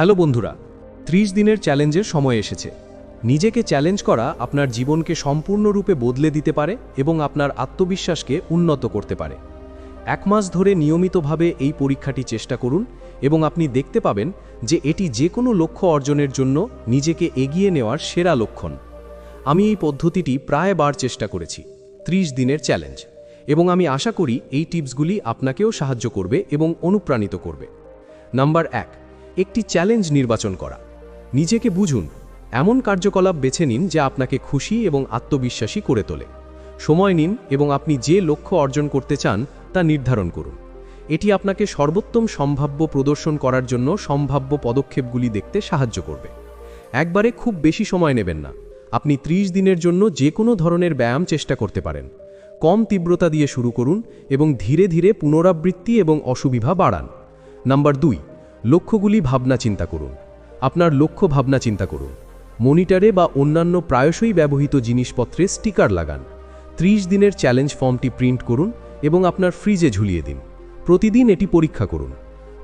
Hello বন্ধুরা, ত্রিশ দিনের চ্যালেঞ্জের সময় এসেছে। নিজেকে চ্যালেঞ্জ করা আপনার জীবনকে সম্পূর্ণরূপে বদলে দিতে পারে এবং আপনার আত্মবিশ্বাসকে উন্নত করতে পারে। এক মাস ধরে নিয়মিতভাবে এই পরীক্ষাটি চেষ্টা করুন এবং আপনি দেখতে পাবেন যে এটি যে কোনো লক্ষ্য অর্জনের জন্য নিজেকে এগিয়ে নেওয়ার সেরা লক্ষণ। আমি এই পদ্ধতিটি প্রায় বার চেষ্টা করেছি, ত্রিশ দিনের চ্যালেঞ্জ। এবং আমি আশা করি এই টিপসগুলি আপনাকেও সাহায্য করবে এবং অনুপ্রাণিত করবে। নাম্বার এক একটি চ্যালেঞ্জ নির্বাচন করা। নিজেকে বুঝুন, এমন কার্যকলাপ বেছে নিন যা আপনাকে খুশি এবং আত্মবিশ্বাসী করে তোলে। সময় নিন এবং আপনি যে লক্ষ্য অর্জন করতে চান তা নির্ধারণ করুন। এটি আপনাকে সর্বোত্তম সম্ভাব্য প্রদর্শন করার জন্য সম্ভাব্য পদক্ষেপগুলি দেখতে সাহায্য করবে। একবারে খুব বেশি সময় নেবেন না। আপনি ৩০ দিনের জন্য যে কোনো ধরনের ব্যায়াম চেষ্টা করতে পারেন। কম তীব্রতা দিয়ে শুরু করুন এবং ধীরে ধীরে পুনরাবৃত্তি এবং অসুবিধা বাড়ান। নাম্বার দুই লক্ষ্যগুলি ভাবনা চিন্তা করুন। আপনার লক্ষ্য ভাবনা চিন্তা করুন। মনিটরে বা অন্যান্য প্রায়শই ব্যবহৃত জিনিসপত্রে স্টিকার লাগান। ৩০ দিনের চ্যালেঞ্জ ফর্মটি প্রিন্ট করুন এবং আপনার ফ্রিজে ঝুলিয়ে দিন। প্রতিদিন এটি পরীক্ষা করুন।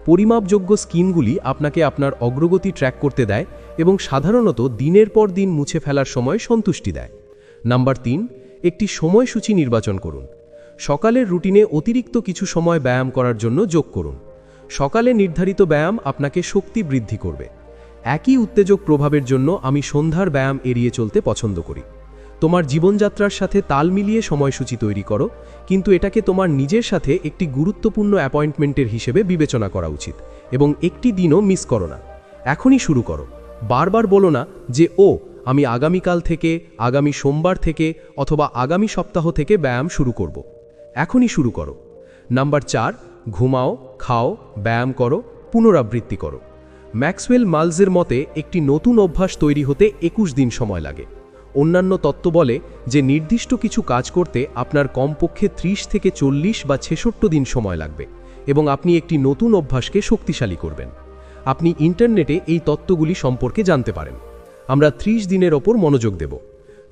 পরিমাপযোগ্য স্কিমগুলি আপনাকে আপনার অগ্রগতি ট্র্যাক করতে দেয় এবং সাধারণত দিনের পর দিন মুছে ফেলার সময় সন্তুষ্টি দেয়। নাম্বার তিন, একটি সময়সূচি নির্বাচন করুন। সকালের রুটিনে অতিরিক্ত কিছু সময় ব্যায়াম করার জন্য যোগ করুন। সকালে নির্ধারিত ব্যায়াম আপনাকে শক্তি বৃদ্ধি করবে। একই উত্তেজক প্রভাবের জন্য আমি সন্ধ্যার ব্যায়াম এড়িয়ে চলতে পছন্দ করি। তোমার জীবনযাত্রার সাথে তাল মিলিয়ে সময়সূচি তৈরি করো, কিন্তু এটাকে তোমার নিজের সাথে একটি গুরুত্বপূর্ণ অ্যাপয়েন্টমেন্টের হিসেবে বিবেচনা করা উচিত এবং একটি দিনও মিস করো না। এখনই শুরু করো। বারবার বলো না যে, ও, আমি আগামীকাল থেকে, আগামী সোমবার থেকে অথবা আগামী সপ্তাহ থেকে ব্যায়াম শুরু করব। এখনই শুরু করো। নাম্বার চার, ঘুমাও খাও, ব্যায়াম করো, পুনরাবৃত্তি করো। ম্যাক্সওয়েল মালসের মতে, একটি নতুন অভ্যাস তৈরি হতে একুশ দিন সময় লাগে। অন্যান্য তত্ত্ব বলে যে নির্দিষ্ট কিছু কাজ করতে আপনার কমপক্ষে 30 থেকে চল্লিশ বা ছেষট্ট দিন সময় লাগবে এবং আপনি একটি নতুন অভ্যাসকে শক্তিশালী করবেন। আপনি ইন্টারনেটে এই তত্ত্বগুলি সম্পর্কে জানতে পারেন। আমরা 30 দিনের ওপর মনোযোগ দেব।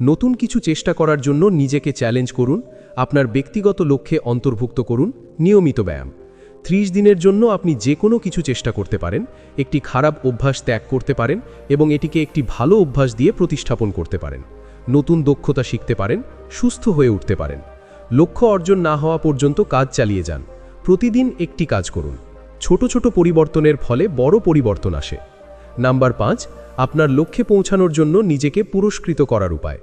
নতুন কিছু চেষ্টা করার জন্য নিজেকে চ্যালেঞ্জ করুন, আপনার ব্যক্তিগত লক্ষ্যে অন্তর্ভুক্ত করুন, নিয়মিত ব্যায়াম। 30 দিনের জন্য আপনি যে কোনো কিছু চেষ্টা করতে পারেন, একটি খারাপ অভ্যাস ত্যাগ করতে পারেন এবং এটিকে একটি ভালো অভ্যাস দিয়ে প্রতিস্থাপন করতে পারেন। নতুন দক্ষতা শিখতে পারেন, সুস্থ হয়ে উঠতে পারেন। লক্ষ্য অর্জন না হওয়া পর্যন্ত কাজ চালিয়ে যান। প্রতিদিন একটি কাজ করুন। ছোট ছোট পরিবর্তনের ফলে বড় পরিবর্তন আসে। নাম্বার পাঁচ, আপনার লক্ষ্যে পৌঁছানোর জন্য নিজেকে পুরস্কৃত করার উপায়।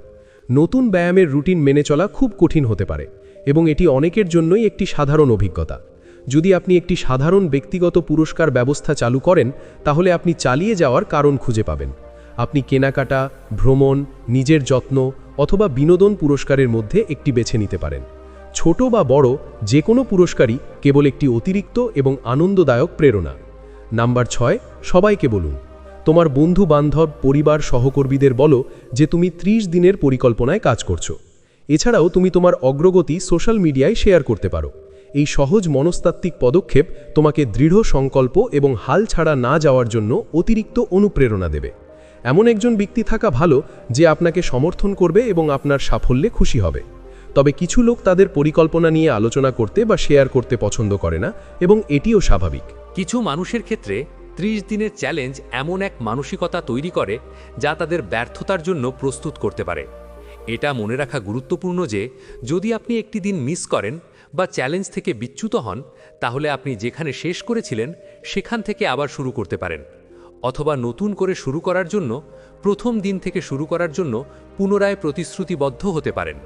নতুন ব্যায়ামের রুটিন মেনে চলা খুব কঠিন হতে পারে এবং এটি অনেকের জন্যই একটি সাধারণ অভিজ্ঞতা। যদি আপনি একটি সাধারণ ব্যক্তিগত পুরস্কার ব্যবস্থা চালু করেন, তাহলে আপনি চালিয়ে যাওয়ার কারণ খুঁজে পাবেন। আপনি কেনাকাটা, ভ্রমণ, নিজের যত্ন অথবা বিনোদন পুরস্কারের মধ্যে একটি বেছে নিতে পারেন। ছোট বা বড় যে কোনো পুরস্কারই কেবল একটি অতিরিক্ত এবং আনন্দদায়ক প্রেরণা। নাম্বার ছয়, সবাইকে বলুন, তোমার বন্ধু, বান্ধব, পরিবার, সহকর্মীদের বলো যে তুমি 30 দিনের পরিকল্পনায় কাজ করছ। এছাড়াও তুমি তোমার অগ্রগতি সোশ্যাল মিডিয়ায় শেয়ার করতে পারো। এই সহজ মনস্তাত্ত্বিক পদক্ষেপ তোমাকে দৃঢ় সংকল্প এবং হাল ছাড়া না যাওয়ার জন্য অতিরিক্ত অনুপ্রেরণা দেবে। এমন একজন ব্যক্তি থাকা ভালো যে আপনাকে সমর্থন করবে এবং আপনার সাফল্যে খুশি হবে। তবে কিছু লোক তাদের পরিকল্পনা নিয়ে আলোচনা করতে বা শেয়ার করতে পছন্দ করে না এবং এটিও স্বাভাবিক। কিছু মানুষের ক্ষেত্রে ত্রিশ দিনের চ্যালেঞ্জ এমন এক মানসিকতা তৈরি করে যা তাদের ব্যর্থতার জন্য প্রস্তুত করতে পারে। এটা মনে রাখা গুরুত্বপূর্ণ যে, যদি আপনি একটি দিন মিস করেন বা চ্যালেঞ্জ থেকে বিচ্যুত হন, তাহলে আপনি যেখানে শেষ করেছিলেন, সেখান থেকে আবার শুরু করতে পারেন। অথবা নতুন করে শুরু করার জন্য, প্রথম দিন থেকে শুরু করার জন্য পুনরায় প্রতিশ্রুতিবদ্ধ হতে পারেন।